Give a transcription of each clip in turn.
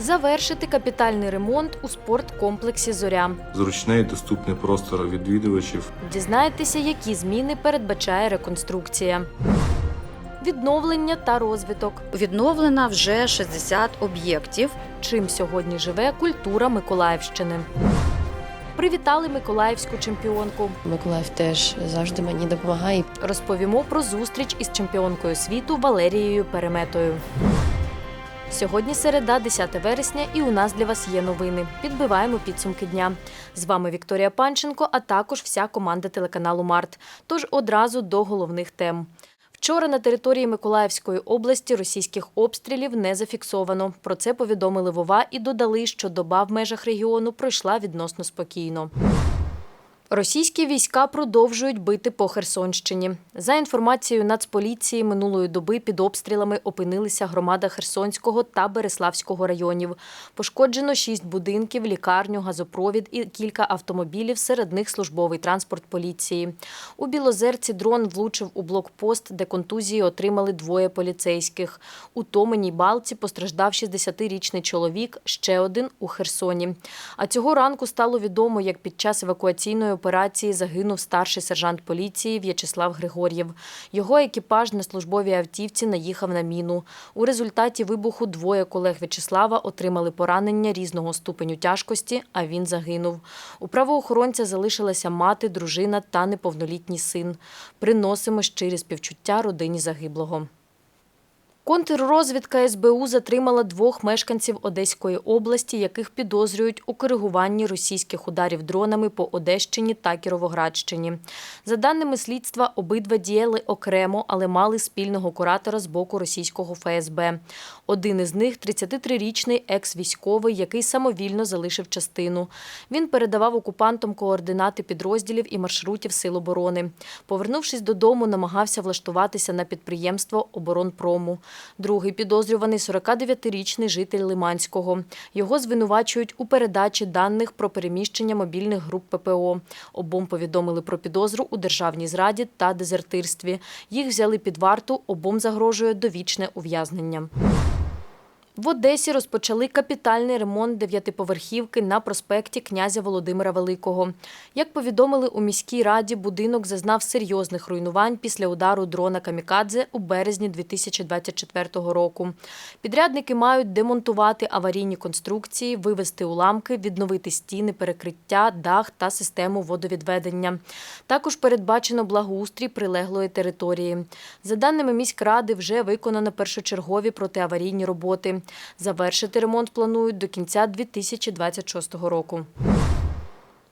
Завершити капітальний ремонт у спорткомплексі Зоря. Зручний і доступний простор відвідувачів. Дізнаєтеся, які зміни передбачає реконструкція. Відновлення та розвиток. Відновлено вже 60 об'єктів. Чим сьогодні живе культура Миколаївщини. Привітали миколаївську чемпіонку. Миколаїв теж завжди мені допомагає. Розповімо про зустріч із чемпіонкою світу Валерією Переметою. Сьогодні середа, 10 вересня, і у нас для вас є новини. Підбиваємо підсумки дня. З вами Вікторія Панченко, а також вся команда телеканалу Март. Тож одразу до головних тем. Вчора на території Миколаївської області російських обстрілів не зафіксовано. Про це повідомили Вова і додали, що доба в межах регіону пройшла відносно спокійно. Російські війська продовжують бити по Херсонщині. За інформацією Нацполіції, минулої доби під обстрілами опинилися громада Херсонського та Береславського районів. Пошкоджено шість будинків, лікарню, газопровід і кілька автомобілів, серед них службовий транспорт поліції. У Білозерці дрон влучив у блокпост, де контузії отримали двоє поліцейських. У Томеній Балці постраждав 60-річний чоловік, ще один у Херсоні. А цього ранку стало відомо, як під час евакуаційної операції загинув старший сержант поліції В'ячеслав Григор'єв. Його екіпаж на службовій автівці наїхав на міну. У результаті вибуху двоє колег В'ячеслава отримали поранення різного ступеню тяжкості, а він загинув. У правоохоронця залишилася мати, дружина та неповнолітній син. Приносимо щирі співчуття родині загиблого. Контррозвідка СБУ затримала двох мешканців Одеської області, яких підозрюють у коригуванні російських ударів дронами по Одещині та Кіровоградщині. За даними слідства, обидва діяли окремо, але мали спільного куратора з боку російського ФСБ. Один із них – 33-річний екс-військовий, який самовільно залишив частину. Він передавав окупантам координати підрозділів і маршрутів Сил оборони. Повернувшись додому, намагався влаштуватися на підприємство оборонпрому. Другий підозрюваний 49-річний житель Лиманського. Його звинувачують у передачі даних про переміщення мобільних груп ППО. Обом повідомили про підозру у державній зраді та дезертирстві. Їх взяли під варту, обом загрожує довічне ув'язнення. В Одесі розпочали капітальний ремонт дев'ятиповерхівки на проспекті князя Володимира Великого. Як повідомили у міській раді, будинок зазнав серйозних руйнувань після удару дрона Камікадзе у березні 2024 року. Підрядники мають демонтувати аварійні конструкції, вивести уламки, відновити стіни, перекриття, дах та систему водовідведення. Також передбачено благоустрій прилеглої території. За даними міськради, вже виконано першочергові протиаварійні роботи. Завершити ремонт планують до кінця 2026 року.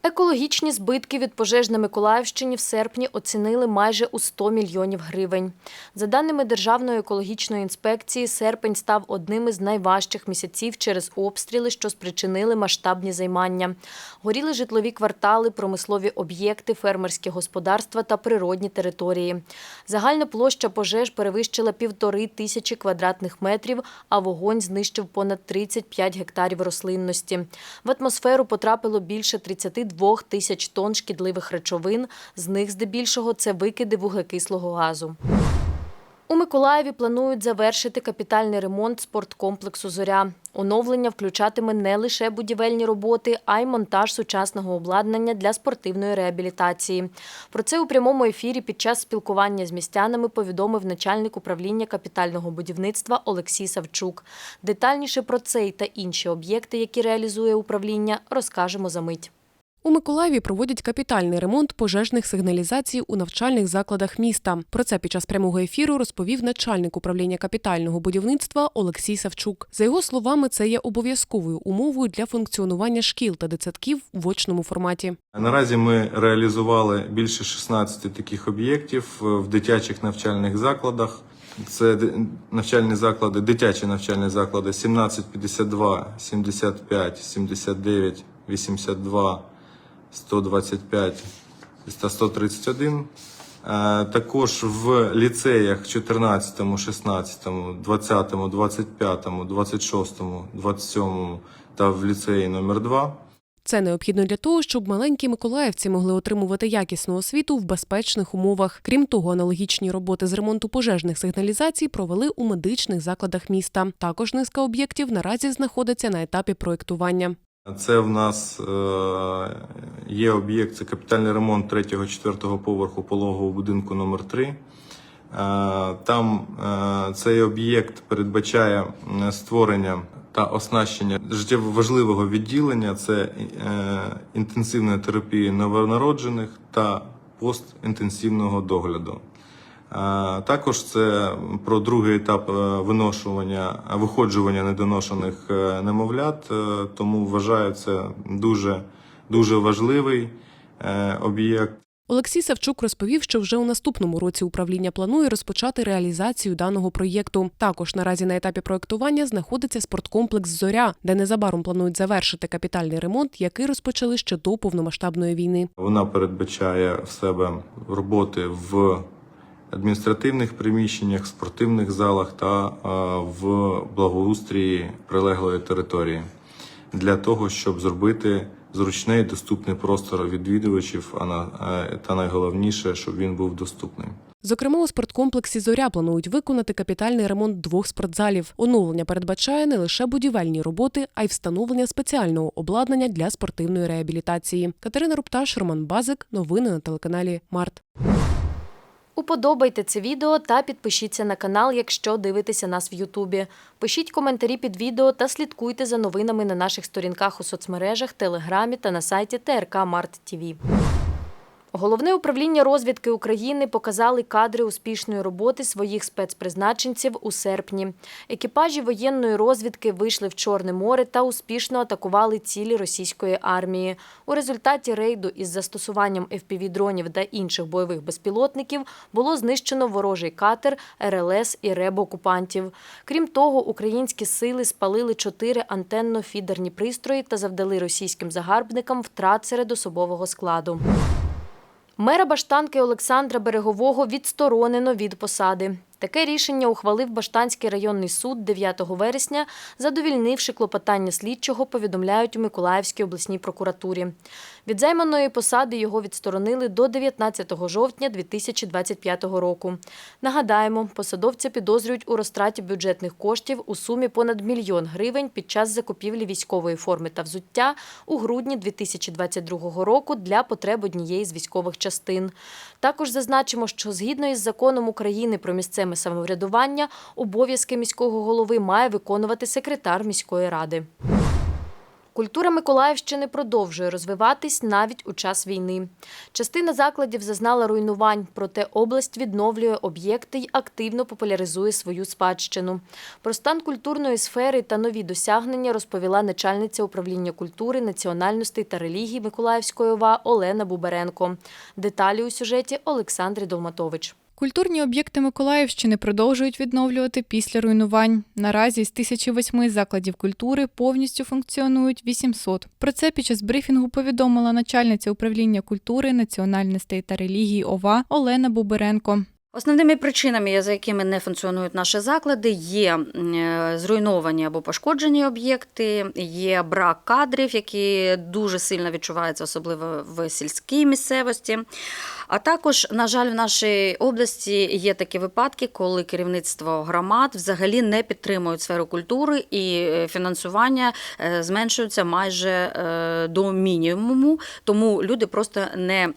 Екологічні збитки від пожеж на Миколаївщині в серпні оцінили майже у 100 мільйонів гривень. За даними Державної екологічної інспекції, серпень став одним із найважчих місяців через обстріли, що спричинили масштабні займання. Горіли житлові квартали, промислові об'єкти, фермерські господарства та природні території. Загальна площа пожеж перевищила півтори тисячі квадратних метрів, а вогонь знищив понад 35 гектарів рослинності. В атмосферу потрапило більше 32 тисяч тонн шкідливих речовин, з них здебільшого це викиди вуглекислого газу. У Миколаєві планують завершити капітальний ремонт спорткомплексу Зоря. Оновлення включатиме не лише будівельні роботи, а й монтаж сучасного обладнання для спортивної реабілітації. Про це у прямому ефірі під час спілкування з містянами повідомив начальник управління капітального будівництва Олексій Савчук. Детальніше про цей та інші об'єкти, які реалізує управління, розкажемо за мить. У Миколаєві проводять капітальний ремонт пожежних сигналізацій у навчальних закладах міста. Про це під час прямого ефіру розповів начальник управління капітального будівництва Олексій Савчук. За його словами, це є обов'язковою умовою для функціонування шкіл та дитсадків в очному форматі. Наразі ми реалізували більше 16 таких об'єктів в дитячих навчальних закладах. Це навчальні заклади, дитячі навчальні заклади 1752, 75, 79, 82, 125 та 131. Е, Також в ліцеях 14, 16, 20, 25, 26, 27 та в ліцеї номер 2 Це необхідно для того, щоб маленькі миколаївці могли отримувати якісну освіту в безпечних умовах. Крім того, аналогічні роботи з ремонту пожежних сигналізацій провели у медичних закладах міста. Також низка об'єктів наразі знаходиться на етапі проєктування. Це в нас е, є об'єкт, це капітальний ремонт 3-4 поверху пологового будинку номер 3 Е, Там е, цей об'єкт передбачає створення та оснащення життєво важливого відділення це інтенсивної терапії новонароджених та постінтенсивного догляду. Також це про другий етап е, виношування, е, виходжування недоношених е, немовлят, тому вважаю це дуже, дуже важливий об'єкт. Олексій Савчук розповів, що вже у наступному році управління планує розпочати реалізацію даного проєкту. Також наразі на етапі проєктування знаходиться спорткомплекс Зоря, де незабаром планують завершити капітальний ремонт, який розпочали ще до повномасштабної війни. Вона передбачає в себе роботи в адміністративних приміщеннях, спортивних залах та е, в благоустрії прилеглої території для того, щоб зробити зручний доступний простор відвідувачів, а на е, та найголовніше, щоб він був доступним. Зокрема, у спорткомплексі Зоря планують виконати капітальний ремонт двох спортзалів. Оновлення передбачає не лише будівельні роботи, а й встановлення спеціального обладнання для спортивної реабілітації. Катерина Рупташ, Роман Базик. Новини на телеканалі Март. Уподобайте це відео та підпишіться на канал, якщо дивитеся нас в Ютубі. Пишіть коментарі під відео та слідкуйте за новинами на наших сторінках у соцмережах, Телеграмі та на сайті ТРК Март ТІВІ. Головне управління розвідки України показали кадри успішної роботи своїх спецпризначенців у серпні. Екіпажі воєнної розвідки вийшли в Чорне море та успішно атакували цілі російської армії. У результаті рейду із застосуванням FPV-дронів та інших бойових безпілотників було знищено ворожий катер, РЛС і РЕБ окупантів. Крім того, українські сили спалили чотири антенно-фідерні пристрої та завдали російським загарбникам втрат серед особового складу. Мера Баштанки Олександра Берегового відсторонено від посади. Таке рішення ухвалив Баштанський районний суд 9 вересня, задовільнивши клопотання слідчого, повідомляють у Миколаївській обласній прокуратурі. Від займаної посади його відсторонили до 19 жовтня 2025 року. Нагадаємо, посадовця підозрюють у розтраті бюджетних коштів у сумі понад мільйон гривень під час закупівлі військової форми та взуття у грудні 2022 року для потреб однієї з військових частин. Також зазначимо, що згідно із законом України про місцеве самоврядування, обов'язки міського голови має виконувати секретар міської ради. Культура Миколаївщини продовжує розвиватись навіть у час війни. Частина закладів зазнала руйнувань, проте область відновлює об'єкти й активно популяризує свою спадщину. Про стан культурної сфери та нові досягнення розповіла начальниця управління культури, національностей та релігій Миколаївської ОВА Олена Буберенко. Деталі у сюжеті Олександри Долматович. Культурні об'єкти Миколаївщини продовжують відновлювати після руйнувань. Наразі з 1008 закладів культури повністю функціонують 800. Про це під час брифінгу повідомила начальниця управління культури, національностей та релігії ОВА Олена Буберенко. Основними причинами, за якими не функціонують наші заклади, є е, зруйновані або пошкоджені об'єкти, є брак кадрів, які дуже сильно відчуваються, особливо в сільській місцевості. А також, на жаль, в нашій області є такі випадки, коли керівництво громад взагалі не підтримують сферу культури і е, фінансування е, зменшується майже до мінімуму, тому люди просто не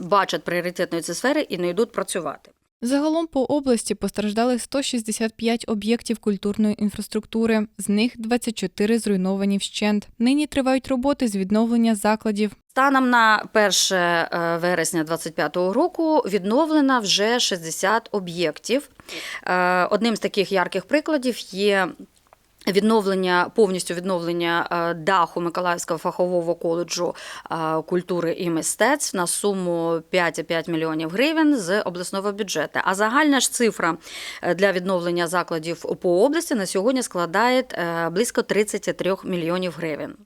бачать пріоритетної цієї сфери і не йдуть працювати. Загалом по області постраждали 165 об'єктів культурної інфраструктури, з них 24 зруйновані вщент. Нині тривають роботи з відновлення закладів. Станом на 1 е, вересня 2025 року відновлено вже 60 об'єктів. Е, Одним з таких ярких прикладів є. Відновлення повністю відновлення е, даху Миколаївського фахового коледжу е, культури і мистецтв на суму 5,5 мільйонів гривень з обласного бюджету. А загальна ж цифра е, для відновлення закладів по області на сьогодні складає близько 33 мільйонів гривень.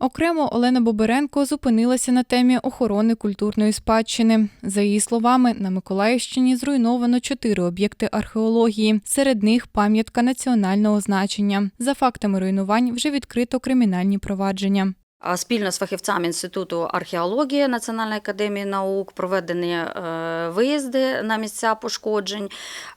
Окремо Олена Боберенко зупинилася на темі охорони культурної спадщини. За її словами, на Миколаївщині зруйновано чотири об'єкти археології. Серед них пам'ятка національного значення. За фактами руйнувань вже відкрито кримінальні провадження. Спільно з фахівцями Інституту археології Національної академії наук проведені е, виїзди на місця пошкоджень.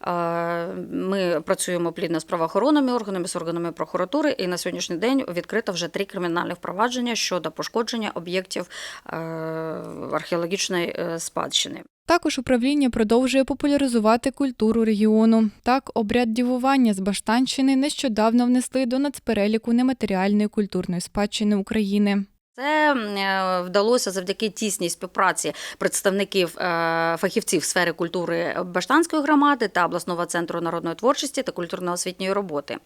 Е, Ми працюємо плідно з правоохоронними органами, з органами прокуратури, і на сьогоднішній день відкрито вже три кримінальні впровадження щодо пошкодження об'єктів е, археологічної спадщини. Також управління продовжує популяризувати культуру регіону. Так, обряд дівування з Баштанщини нещодавно внесли до нацпереліку нематеріальної культурної спадщини України. Це е, вдалося завдяки тісній співпраці представників е, фахівців сфери культури Баштанської громади та обласного центру народної творчості та культурно-освітньої роботи.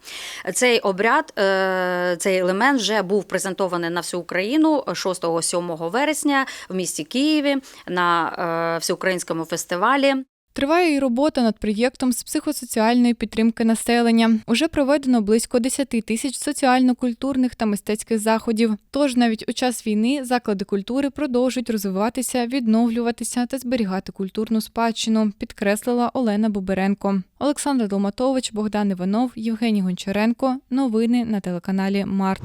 Цей обряд, е, цей елемент вже був презентований на всю Україну 6-7 вересня в місті Києві на всеукраїнському фестивалі. Триває і робота над проєктом з психосоціальної підтримки населення. Уже проведено близько 10 тисяч соціально-культурних та мистецьких заходів. Тож навіть у час війни заклади культури продовжують розвиватися, відновлюватися та зберігати культурну спадщину, підкреслила Олена Боберенко. Олександр Долматович, Богдан Іванов, Євгеній Гончаренко. Новини на телеканалі Март.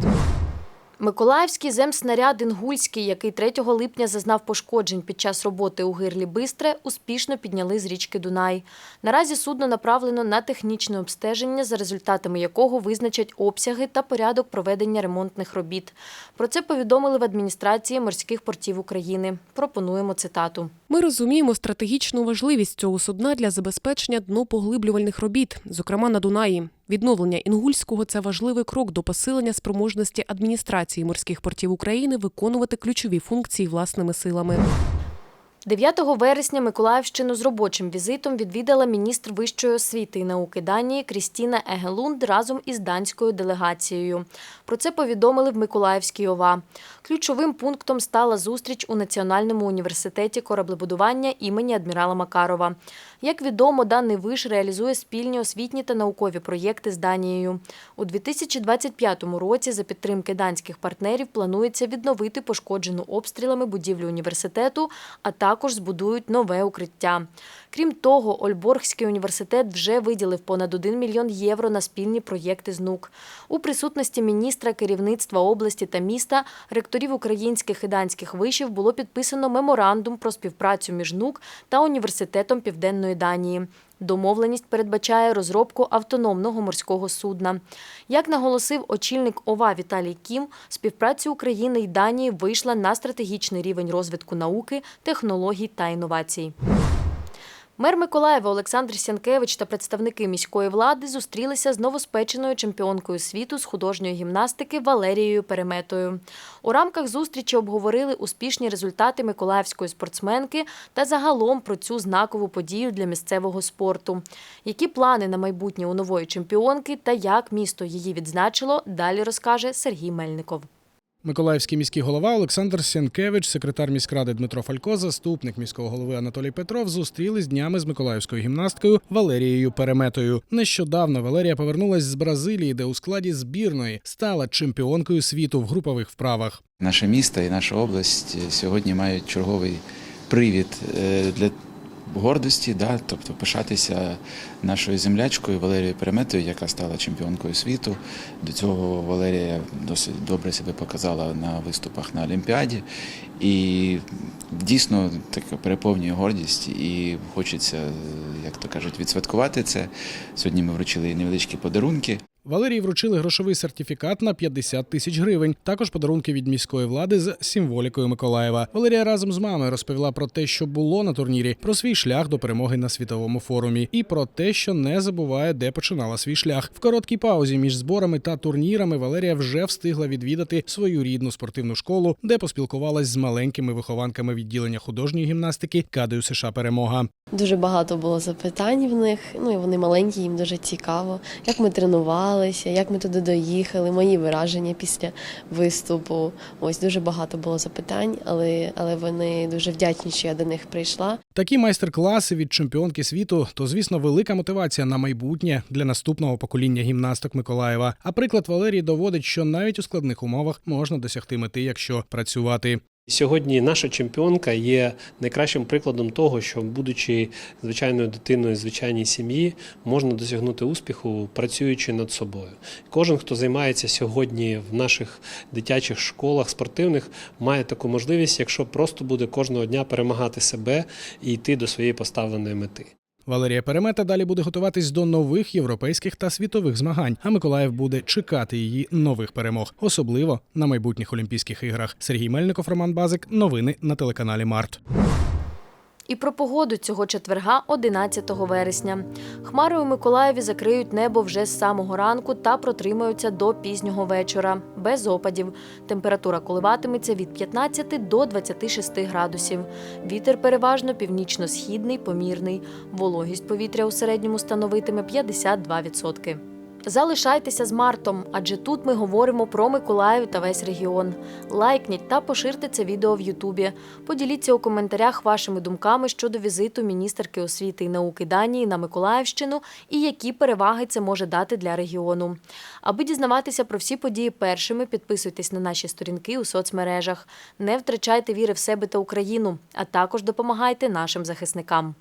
Миколаївський земснаряд Інгульський, який 3 липня зазнав пошкоджень під час роботи у гирлі Бистре, успішно підняли з річки Дунай. Наразі судно направлено на технічне обстеження, за результатами якого визначать обсяги та порядок проведення ремонтних робіт. Про це повідомили в адміністрації морських портів України. Пропонуємо цитату. Ми розуміємо стратегічну важливість цього судна для забезпечення днопоглиблювальних робіт, зокрема на Дунаї. Відновлення Інгульського це важливий крок до посилення спроможності адміністрації морських портів України виконувати ключові функції власними силами. 9 вересня Миколаївщину з робочим візитом відвідала міністр вищої освіти і науки Данії Крістіна Егелунд разом із данською делегацією. Про це повідомили в Миколаївській ОВА. Ключовим пунктом стала зустріч у Національному університеті кораблебудування імені адмірала Макарова. Як відомо, даний виш реалізує спільні освітні та наукові проєкти з Данією. У 2025 році за підтримки данських партнерів планується відновити пошкоджену обстрілами будівлю університету, а також збудують нове укриття. Крім того, Ольборгський університет вже виділив понад 1 мільйон євро на спільні проєкти з НУК. У присутності міністра, керівництва області та міста, ректорів українських і данських вишів було підписано меморандум про співпрацю між НУК та університетом Південної Данії. Домовленість передбачає розробку автономного морського судна. Як наголосив очільник ОВА Віталій Кім, співпраця України і Данії вийшла на стратегічний рівень розвитку науки, технологій та інновацій. Мер Миколаєва Олександр Сянкевич та представники міської влади зустрілися з новоспеченою чемпіонкою світу з художньої гімнастики Валерією Переметою. У рамках зустрічі обговорили успішні результати миколаївської спортсменки та загалом про цю знакову подію для місцевого спорту. Які плани на майбутнє у нової чемпіонки та як місто її відзначило, далі розкаже Сергій Мельников. Миколаївський міський голова Олександр Сянкевич, секретар міськради Дмитро Фалько, заступник міського голови Анатолій Петров зустрілись днями з миколаївською гімнасткою Валерією Переметою. Нещодавно Валерія повернулась з Бразилії, де у складі збірної стала чемпіонкою світу в групових вправах. Наше місто і наша область сьогодні мають черговий привід е, для гордості, да, тобто пишатися нашою землячкою Валерією Переметою, яка стала чемпіонкою світу. До цього Валерія досить добре себе показала на виступах на Олімпіаді. І дійсно таке переповнює гордість, і хочеться, як то кажуть, відсвяткувати це. Сьогодні ми вручили невеличкі подарунки. Валерії вручили грошовий сертифікат на 50 тисяч гривень. Також подарунки від міської влади з символікою Миколаєва. Валерія разом з мамою розповіла про те, що було на турнірі, про свій шлях до перемоги на світовому форумі, і про те, що не забуває, де починала свій шлях. В короткій паузі між зборами та турнірами Валерія вже встигла відвідати свою рідну спортивну школу, де поспілкувалась з маленькими вихованками відділення художньої гімнастики Кадою США Перемога. Дуже багато було запитань в них. Ну і вони маленькі, їм дуже цікаво, як ми тренувалися, як ми туди доїхали, мої враження після виступу. Ось дуже багато було запитань, але, але вони дуже вдячні, що я до них прийшла. Такі майстер-класи від чемпіонки світу то, звісно, велика мотивація на майбутнє для наступного покоління гімнасток Миколаєва. А приклад Валерії доводить, що навіть у складних умовах можна досягти мети, якщо працювати. Сьогодні наша чемпіонка є найкращим прикладом того, що, будучи звичайною дитиною звичайній сім'ї, можна досягнути успіху, працюючи над собою. Кожен, хто займається сьогодні в наших дитячих школах спортивних, має таку можливість, якщо просто буде кожного дня перемагати себе і йти до своєї поставленої мети. Валерія Перемета далі буде готуватись до нових європейських та світових змагань. А Миколаїв буде чекати її нових перемог, особливо на майбутніх Олімпійських іграх. Сергій Мельников, Роман Базик. Новини на телеканалі Март. І про погоду цього четверга, 11 вересня. Хмари у Миколаєві закриють небо вже з самого ранку та протримаються до пізнього вечора, без опадів. Температура коливатиметься від 15 до 26 градусів. Вітер переважно північно-східний, помірний. Вологість повітря у середньому становитиме 52%. Залишайтеся з Мартом, адже тут ми говоримо про Миколаїв та весь регіон. Лайкніть та поширте це відео в Ютубі. Поділіться у коментарях вашими думками щодо візиту міністерки освіти і науки Данії на Миколаївщину і які переваги це може дати для регіону. Аби дізнаватися про всі події першими, підписуйтесь на наші сторінки у соцмережах. Не втрачайте віри в себе та Україну, а також допомагайте нашим захисникам.